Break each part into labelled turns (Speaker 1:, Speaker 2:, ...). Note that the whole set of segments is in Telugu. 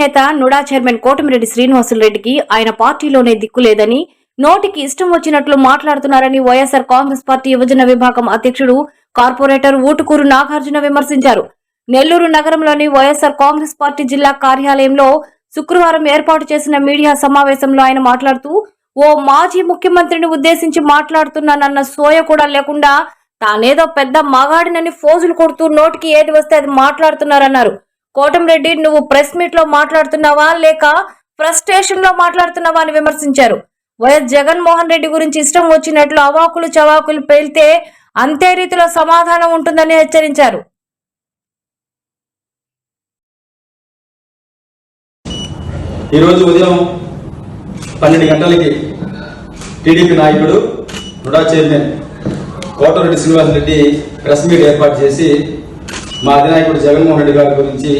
Speaker 1: నేత నుడా చైర్మన్ కోటమిరెడ్డి శ్రీనివాసులరెడ్డికి ఆయన పార్టీలోనే దిక్కు లేదని నోటికి ఇష్టం వచ్చినట్లు మాట్లాడుతున్నారని వైఎస్ఆర్ కాంగ్రెస్ పార్టీ యువజన విభాగం అధ్యక్షుడు కార్పొరేటర్ ఊటుకూరు నాగార్జున విమర్శించారు. నెల్లూరు నగరంలోని వైఎస్ఆర్ కాంగ్రెస్ పార్టీ జిల్లా కార్యాలయంలో శుక్రవారం ఏర్పాటు చేసిన మీడియా సమావేశంలో ఆయన మాట్లాడుతూ ఓ మాజీ ముఖ్యమంత్రిని ఉద్దేశించి మాట్లాడుతున్నానన్న సోయ కూడా లేకుండా తానేదో పెద్ద మగాడినని ఫోజులు కొడుతూ నోటికి ఏది వస్తే అది మాట్లాడుతున్నారన్నారు. కోటంరెడ్డి నువ్వు ప్రెస్ మీట్లో మాట్లాడుతున్నావా లేక ఫ్రస్ట్రేషన్లో మాట్లాడుతున్నావా అని విమర్శించారు. వైఎస్ జగన్మోహన్ రెడ్డి గురించి ఇష్టం వచ్చినట్లు అవాకులు చవాకులు పేలితే అంతే రీతిలో సమాధానం ఉంటుందని హెచ్చరించారు.
Speaker 2: ఈరోజు ఉదయం పన్నెండు గంటలకి టీడీపీ నాయకుడు NUDA chairman Kotareddy Srinivasareddy press meet ఏర్పాటు చేసి మా అధినాయకుడు జగన్మోహన్ రెడ్డి గారి గురించి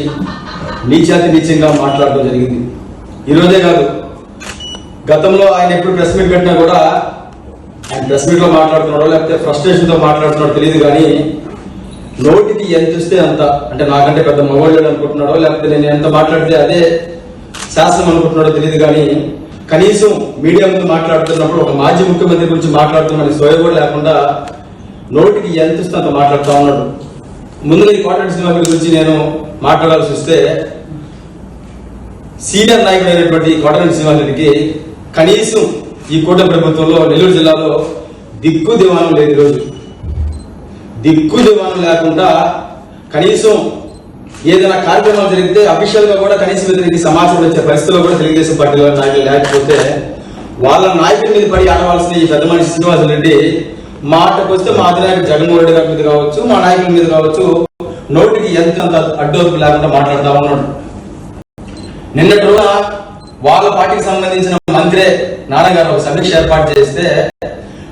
Speaker 2: నీచాతి నీచంగా మాట్లాడడం జరిగింది. ఈరోజే కాదు గతంలో ఆయన ఎప్పుడు ప్రెస్ మీట్ పెట్టినా కూడా ఆయన ప్రెస్ మీట్లో మాట్లాడుతున్నాడో లేకపోతే ఫ్రస్ట్రేషన్తో మాట్లాడుతున్నాడో తెలియదు కానీ నోటికి ఎంత ఇస్తే అంత. అంటే నాకంటే పెద్ద మగవాళ్ళు అనుకుంటున్నాడో లేకపోతే నేను ఎంత మాట్లాడితే అదే శాస్త్రం అనుకుంటున్నాడో తెలియదు కానీ కనీసం మీడియా ముందు మాట్లాడుతున్నప్పుడు ఒక మాజీ ముఖ్యమంత్రి గురించి మాట్లాడుతున్నాడని సోయ కూడా లేకుండా నోటికి ఎంత ఇస్తే అంత మాట్లాడుతూ ఉన్నాడు. ముందుగా ఈ కాటన్ సినిమా గురించి నేను మాట్లాడాల్సి వస్తే సీనియర్ నాయకుడైనటువంటి కోటరెడ్డి శ్రీనివాసరెడ్డికి కనీసం ఈ కూటమి ప్రభుత్వంలో నెల్లూరు జిల్లాలో దిక్కు దివాణం లేదు ఈరోజు దిక్కు దివాణం లేకుండా కనీసం ఏదైనా కార్యక్రమాలు జరిగితే అఫీషియల్గా కూడా కనీసం ఇతనికి సమాచారం వచ్చే పరిస్థితుల్లో కూడా తెలుగుదేశం పార్టీ నాయకులు లేకపోతే వాళ్ళ నాయకుడి మీద పడి ఆడవలసిన ఈ పెద్ద మనిషి శ్రీనివాస రెడ్డి మాటకు వస్తే మా అధినాయకుడు జగన్మోహన్ రెడ్డి గారి మీద కావచ్చు మా నాయకుల మీద కావచ్చు నోటికి ఎంత అడ్డోపు లేకుండా మాట్లాడుతూ ఉన్నాడు నిన్నటి రోజు వాళ్ళ పార్టీకి సంబంధించిన మంత్రే నాన్నగారు ఒక సమీక్ష ఏర్పాటు చేస్తే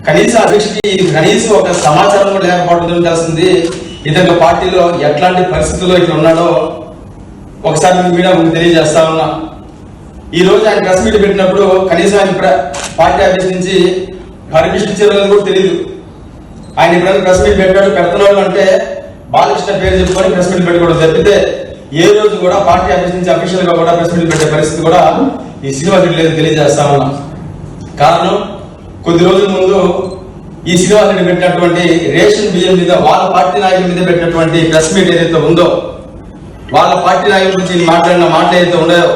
Speaker 2: కనీసం ఆ సమీక్షకి కనీసం ఒక సమాచారం కూడా ఏర్పాటు తెలిసింది ఇతని పార్టీలో ఎట్లాంటి పరిస్థితుల్లో ఇక్కడ ఉన్నాడో ఒకసారి మీకు మీడియా ముందు తెలియజేస్తా ఉన్నా. ఈ రోజు ఆయన ప్రెస్ మీట్ పెట్టినప్పుడు కనీసం ఆయన పార్టీ అభ్యర్థించి నుంచి చర్యలు కూడా తెలియదు ఆయన ఎప్పుడైనా ప్రెస్ మీట్ పెట్టాడు పెడుతున్నాడు అంటే బాలకృష్ణ పేరు చెప్పుకొని ప్రెస్ మీట్ పెట్టుకోవడం తప్పితే ఏ రోజు కూడా పార్టీ ఆఫీస్ నుంచి అఫీషియల్గా కూడా ప్రెస్ మీట్ పెట్టే పరిస్థితి కూడా ఈ సినిమా రెడ్డి లేదు తెలియజేస్తా ఉన్నా కారణం కొద్ది రోజుల ముందు ఈ సినిమా రెడ్డి పెట్టినటువంటి రేషన్ బియ్యం మీద వాళ్ళ పార్టీ నాయకుల మీద పెట్టినటువంటి ప్రెస్ మీట్ ఏదైతే ఉందో వాళ్ళ పార్టీ నాయకుల గురించి మాట్లాడిన మాటలు ఏదైతే ఉన్నాయో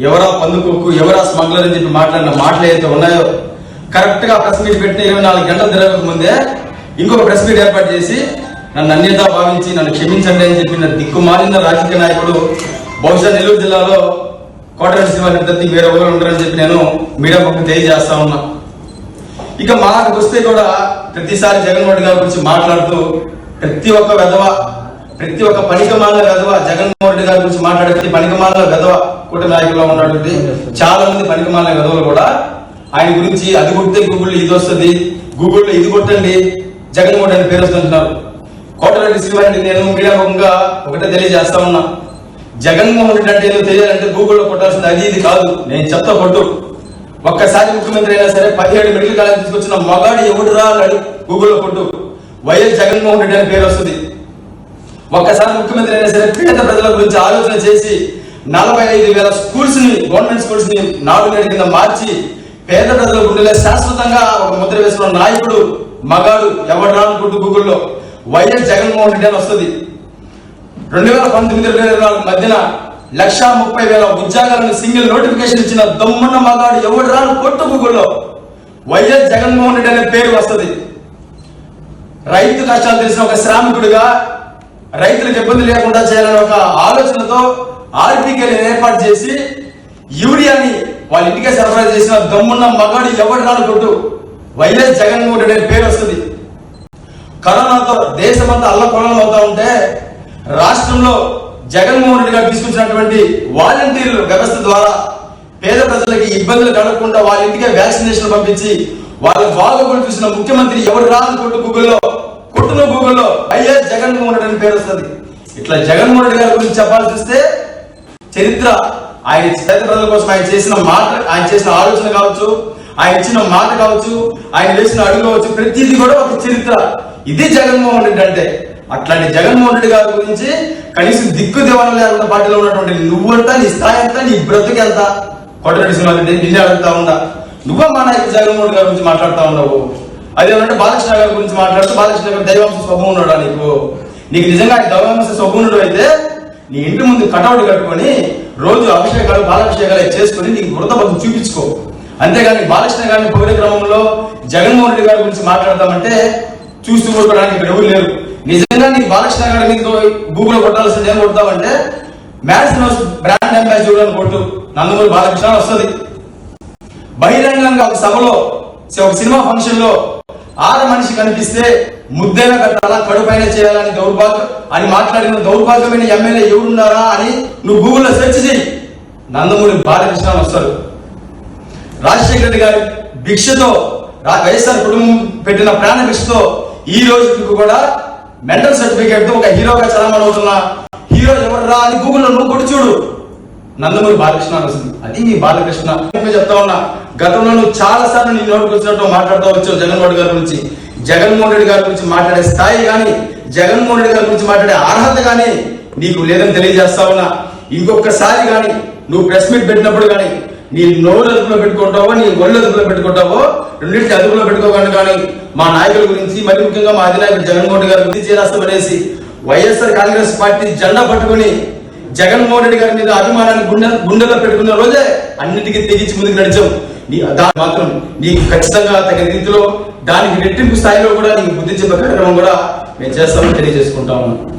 Speaker 2: ఎవరా పందుకొక్కు ఎవరా స్మగ్లర్ అని చెప్పి మాట్లాడిన మాటలు ఏదైతే ఉన్నాయో కరెక్ట్గా ప్రెస్ మీట్ పెట్టిన ఇరవై నాలుగు గంటలు తిరగక ముందే ఇంకొక ప్రెస్ మీట్ ఏర్పాటు చేసి నన్ను అన్యత భావించి నన్ను క్షమించండి అని చెప్పిన దిక్కుమాలిన రాజకీయ నాయకుడు బహుశా నెల్లూరు జిల్లాలో కోటరెడ్డి శ్రీవారి తప్పి వేరే ఎవరు ఉండరని చెప్పి నేను మీడియా పక్కన తెలియజేస్తా ఉన్నా. ఇక మాకు వస్తే కూడా ప్రతిసారి జగన్మోహన్ రెడ్డి గారి గురించి మాట్లాడుతూ ప్రతి ఒక్క వెధవ ప్రతి ఒక్క పనికమాల వెధవ జగన్మోహన్ రెడ్డి గారి గురించి మాట్లాడే ప్రతి పనికమాల వెధవ కూటమి నాయకుల్లో ఉన్నటువంటి చాలా మంది పనికమాల వెధవలు కూడా ఆయన గురించి అది కొడితే గూగుల్లో ఇది వస్తుంది గూగుల్లో ఇది కొట్టండి జగన్మోహన్ రెడ్డి అని పేరు వస్తుంటున్నారు. కోటరెడ్డి శ్రీవారెడ్డి నేను మీడియా ముఖంగా ఒకటే తెలియజేస్తా ఉన్నా. జగన్మోహన్ రెడ్డి అంటే ఏదో తెలియాలంటే గూగుల్లో కొట్టాల్సింది అది ఇది కాదు. నేను చెప్తా కొట్టు. ఒక్కసారి ముఖ్యమంత్రి అయినా సరే పదిహేడు మెడికల్ కాలేజ్ తీసుకొచ్చిన మగాడు ఎవడురా అన్నాడు గూగుల్లో కొట్టు. వైఎస్ జగన్మోహన్ రెడ్డి అని పేరు వస్తుంది. ఒక్కసారి ముఖ్యమంత్రి అయినా సరే పేద ప్రజల గురించి ఆలోచన చేసి నలభై ఐదు వేల స్కూల్స్ని గవర్నమెంట్ స్కూల్స్ని నాలుగు నేడు కింద మార్చి పేద ప్రజల గుండెలో శాశ్వతంగా ఒక ముద్ర వేసుకున్న నాయకుడు మగాడు ఎవడరా అనుకుంటూ గూగుల్లో వైఎస్ జగన్మోహన్ రెడ్డి అని వస్తుంది. రెండు వేల పంతొమ్మిది రెండు వేల నాలుగు మధ్యన లక్ష ముప్పై వేల ఉద్యోగాలను సింగిల్ నోటిఫికేషన్ ఇచ్చిన దమ్మున్న మగాడు ఎవడు రాను కొట్టు గూగుల్లో వైఎస్ జగన్మోహన్ రెడ్డి అనే పేరు వస్తుంది. రైతు కష్టాలు తెలిసిన ఒక శ్రామికుడిగా రైతులకు ఇబ్బంది లేకుండా చేయాలని ఒక ఆలోచనతో ఆర్బీకేని ఏర్పాటు చేసి యూరియాని వాళ్ళ ఇంటికే సరఫరా చేసిన దమ్మున్న మగాడు ఎవడు రాను కొట్టు వైఎస్ జగన్మోహన్ రెడ్డి పేరు వస్తుంది. కరోనాతో దేశమంతా అల్లకొల్లం అవుతా ఉంటే రాష్ట్రంలో జగన్మోహన్ రెడ్డి గారు తీసుకొచ్చినటువంటి వాలంటీర్ల వ్యవస్థ ద్వారా పేద ప్రజలకి ఇబ్బందులు కలగకుండా వాళ్ళ ఇంటికే వ్యాక్సినేషన్ పంపించి వాళ్ళ బాగోగులు చూసిన ముఖ్యమంత్రి ఎవరు రాదు కొట్టు గూగుల్లో కొట్టును గూగుల్లో వైఎస్ జగన్మోహన్ రెడ్డి అని పేరు వస్తుంది. ఇట్లా జగన్మోహన్ రెడ్డి గారి గురించి చెప్పాల్సి వస్తే చరిత్ర ఆయన పేద ప్రజల కోసం ఆయన చేసిన మాట ఆయన చేసిన ఆలోచన కావచ్చు ఆయన ఇచ్చిన మాట కావచ్చు ఆయన వేసిన అడుగు కావచ్చు ప్రతిదీ కూడా ఒక చరిత్ర. ఇది జగన్మోహన్ రెడ్డి అంటే. అట్లాంటి జగన్మోహన్ రెడ్డి గారి గురించి కనీసం దిక్కు దివాణం లేకుండా పార్టీలో ఉన్నటువంటి నువ్వంతా నీ స్థాయి ఎంత నీ బ్రతుకెంత కొట్టరెడ్డి సింహారెడ్డి నిన్నే అడుగుతా ఉందా నువ్వే మా నాయకుడు జగన్మోహన్ రెడ్డి గారి గురించి మాట్లాడుతా ఉన్నావు? అదేమంటే బాలకృష్ణ గారి గురించి మాట్లాడుతూ బాలకృష్ణ గారు దైవాంశ స్వభావం ఉన్నాడా నీకు? నీకు నిజంగా దైవాంశ స్వభావం అయితే నీ ఇంటి ముందు కటౌట్ కట్టుకొని రోజు అభిషేకాలు బాలాభిషేకాలు చేసుకుని చేసుకొని నీకు బురద బతుకు చూపించుకో. అంతేగాని బాలకృష్ణ గారిని పొగిడే క్రమంలో జగన్మోహన్ రెడ్డి గారి గురించి మాట్లాడదామంటే చూస్తూ కొట్టడానికి ఇక్కడ ఎవరు లేరు. నిజంగా నీకు బాలకృష్ణ గారి మీద గూగుల్ కొట్టాల్సింది ఏం కొడతావంటే హౌస్ బ్రాండ్ అంబాసిడర్ అని కొట్టు. నందమూరి బాలకృష్ణ వస్తుంది. బహిరంగంగా ఒక సభలో ఒక సినిమా ఫంక్షన్లో ఆడ మనిషి కనిపిస్తే ముద్దైన కట్టాలా కడుపైన చేయాలని దౌర్భాగ్యం అని మాట్లాడిన దౌర్భాగ్యమైన ఎమ్మెల్యే ఎవరున్నారా అని నువ్వు గూగుల్లో సెర్చ్ చేయి. నందమూరి బాలకృష్ణ వస్తారు. రాజశేఖర రెడ్డి గారి భిక్షతో రా- వైఎస్ఆర్ కుటుంబం పెట్టిన ప్రాణ భిక్షతో ఈ రోజుకి కూడా మెంటల్ సర్టిఫికేట్తో ఒక హీరోగా చలామణి అవుతున్న హీరో ఎవర్రా అని గూగుల్లో నువ్వు కొట్టి చూడు. నందమూరి బాలకృష్ణ వస్తుంది అది మీ బాలకృష్ణ. చెప్తా ఉన్నా గతంలో నువ్వు చాలా సార్లు నీ నోటికి వచ్చినట్టు మాట్లాడుతూ వచ్చావు జగన్మోహన్ రెడ్డి గారి గురించి. జగన్మోహన్ రెడ్డి గారి గురించి మాట్లాడే స్థాయి కానీ జగన్మోహన్ రెడ్డి గారి గురించి మాట్లాడే అర్హత కానీ నీకు లేదని తెలియజేస్తా ఉన్నా. ఇంకొకసారి కానీ నువ్వు ప్రెస్ మీట్ పెట్టినప్పుడు కానీ నీ నోరు అదుపులో పెట్టుకుంటావో నీ ఒళ్ళు అదుపులో పెట్టుకుంటావో రెండింటి అదుపులో పెట్టుకోగానే కానీ మా నాయకుల గురించి మరి ముఖ్యంగా మా అధినాయకుడు జగన్మోహన్ రెడ్డి గారి గురించి చేరాస్తపడేసి వైఎస్ఆర్ కాంగ్రెస్ పార్టీ జెండా పట్టుకొని జగన్మోహన్ రెడ్డి గారి మీద అభిమానాన్ని గుండె గుండెలో పెట్టుకున్న రోజే అన్నిటికీ తెగించి ముందుకు నడిచాం నీ దాని మాత్రం నీకు ఖచ్చితంగా తగిన రీతిలో దానికి రెట్టింపు స్థాయిలో కూడా నీకు బుద్ధి చెప్పే కార్యక్రమం కూడా మేము చేస్తామని తెలియజేసుకుంటాము.